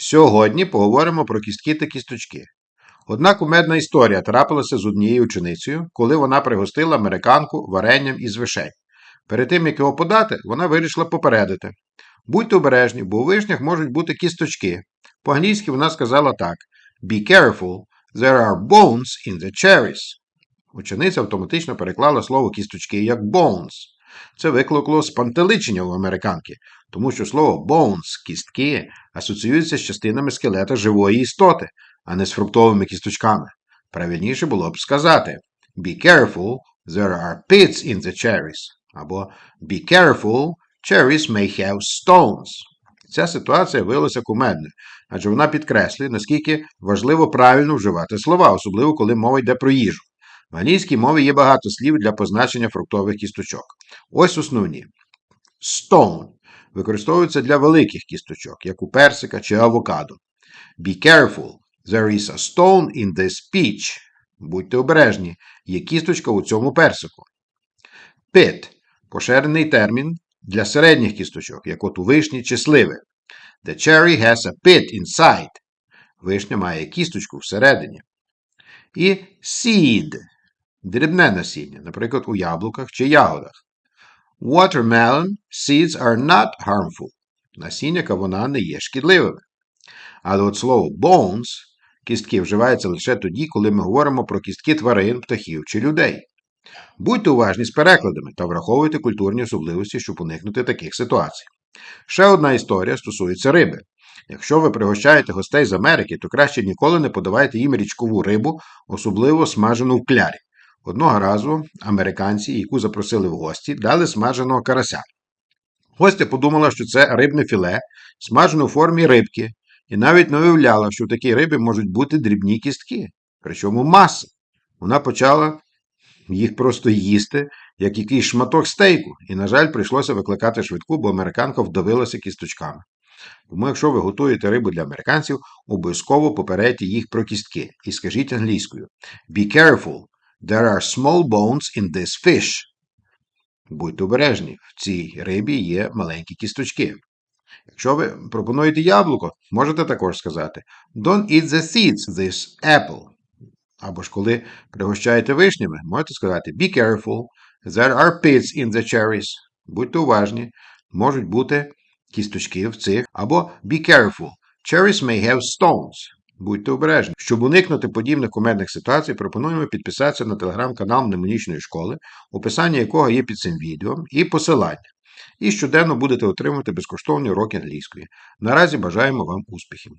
Сьогодні поговоримо про кістки та кісточки. Одна кумедна історія трапилася з однією ученицею, коли вона пригостила американку варенням із вишень. Перед тим, як його подати, вона вирішила попередити. Будьте обережні, бо у вишнях можуть бути кісточки. По-англійськи вона сказала так: Be careful, there are bones in the cherries. Учениця автоматично переклала слово кісточки як bones. Це викликало спантеличення у американки, тому що слово bones, кістки, асоціюється з частинами скелета живої істоти, а не з фруктовими кісточками. Правильніше було б сказати Be careful, there are pits in the cherries. Або Be careful, cherries may have stones. Ця ситуація виявилася кумедною, адже вона підкреслює, наскільки важливо правильно вживати слова, особливо коли мова йде про їжу. В англійській мові є багато слів для позначення фруктових кісточок. Ось основні. Stone використовується для великих кісточок, як у персика чи авокадо. Be careful, there is a stone in this peach. Будьте обережні, є кісточка у цьому персику. Pit поширений термін для середніх кісточок, як от у вишні чи сливи. The cherry has a pit inside. Вишня має кісточку всередині. І seed дрібне насіння, наприклад, у яблуках чи ягодах. Watermelon seeds are not harmful. Насіння кавуна не є шкідливими. Але от слово bones кістки вживається лише тоді, коли ми говоримо про кістки тварин, птахів чи людей. Будьте уважні з перекладами та враховуйте культурні особливості, щоб уникнути таких ситуацій. Ще одна історія стосується риби. Якщо ви пригощаєте гостей з Америки, то краще ніколи не подавайте їм річкову рибу, особливо смажену в клярі. Одного разу американці, яку запросили в гості, дали смаженого карася. Гостя подумала, що це рибне філе, смажене у формі рибки, і навіть не уявляла, що в такій рибі можуть бути дрібні кістки, причому маса. Вона почала їх просто їсти, як якийсь шматок стейку, і, на жаль, прийшлося викликати швидку, бо американка вдавилася кісточками. Тому, якщо ви готуєте рибу для американців, обов'язково попередьте їх про кістки і скажіть англійською: Be careful, there are small bones in this fish. Будьте обережні, в цій рибі є маленькі кісточки. Якщо ви пропонуєте яблуко, можете також сказати Don't eat the seeds this apple. Або ж коли пригощаєте вишнями, можете сказати Be careful, there are pits in the cherries. Будьте уважні, можуть бути кісточки в цих, або Be careful, cherries may have stones. Будьте обережні. Щоб уникнути подібних кумедних ситуацій, пропонуємо підписатися на телеграм-канал Мнемонічної школи, описання якого є під цим відео, і посилання. І щоденно будете отримувати безкоштовні уроки англійської. Наразі бажаємо вам успіхів!